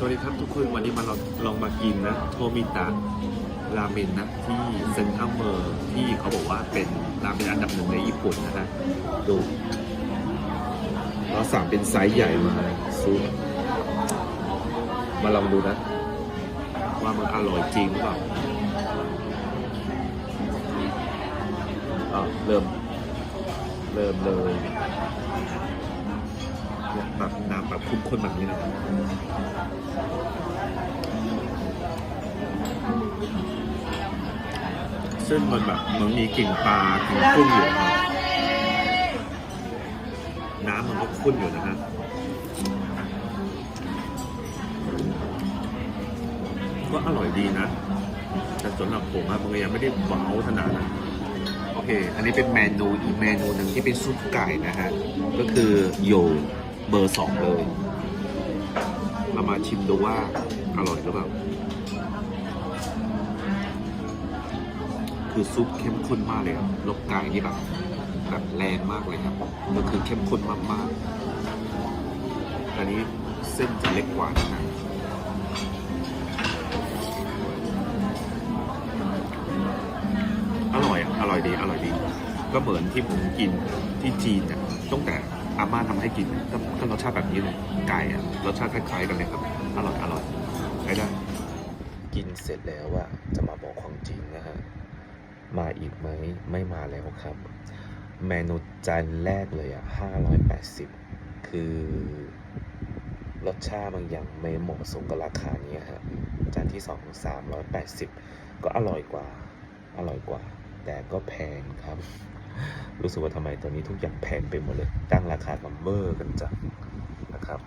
สวัสดีครับทุกคนวันนี้มาลองลองมากินนะ โทมิตะราเมนนะ ที่เซนทรัลเมอร์ที่เขาบอกว่าเป็นราเมนอันดับหนึ่งในญี่ปุ่นนะฮะดูเราสั่งเป็นไซส์ใหญ่มาซุปมาลองดูนะ ว่ามันอร่อยจริงหรือเปล่าอะเริ่ม เริ่มเลยแบบน้ำแบบคุ้มข้นแบบนี้นะครับ ซึ่งมันแบบมันมีกลิ่นปลากลิ่นกุ้งอยู่ครับน้ำมันก็ข้นอยู่นะฮะก็อร่อยดีนะ แต่สำหรับผมอะมันก็ยังไม่ได้ว้าวขนาดนั้นโอเค อันนี้เป็นเมนูอีกเมนูหนึ่งที่เป็นซุปไก่นะฮะ ก็คือโยเบอร์สองเลย เรามาชิมดูว่าอร่อยหรือเปล่า คือซุปเข้มข้นมากเลยครับลกไก่นี่แบบแบบแรงมากเลยครับ ก็คือเข้มข้นมากๆอันนี้เส้นจะเล็กกว่านะอร่อยอะอร่อยดี อร่อยดี ก็เหมือนที่ผมกินที่จีนเนี่ยตั้งแต่อาม่าทำให้กินก็ก็รสชาติแบบนี้เลยไก่อะรสชาติคล้ายๆกันเลยครับ อร่อยอร่อยใช้ได้ กินเสร็จแล้วอะจะมาบอกความจริงนะฮะ มาอีกไหมไม่มาแล้วครับ เมนูจานแรกเลยอะห้าร้อยแปดสิบคือรสชาติบางอย่างไม่เหมาะสมกับราคานี้ฮะจานที่สองสามร้อยแปดสิบก็อร่อยกว่า อร่อยกว่า แต่ก็แพงครับ รู้สึกว่าทำไมตอนนี้ทุกอย่างแพงไปหมดเลย ตั้งราคากัมเบอร์กันจังนะครับ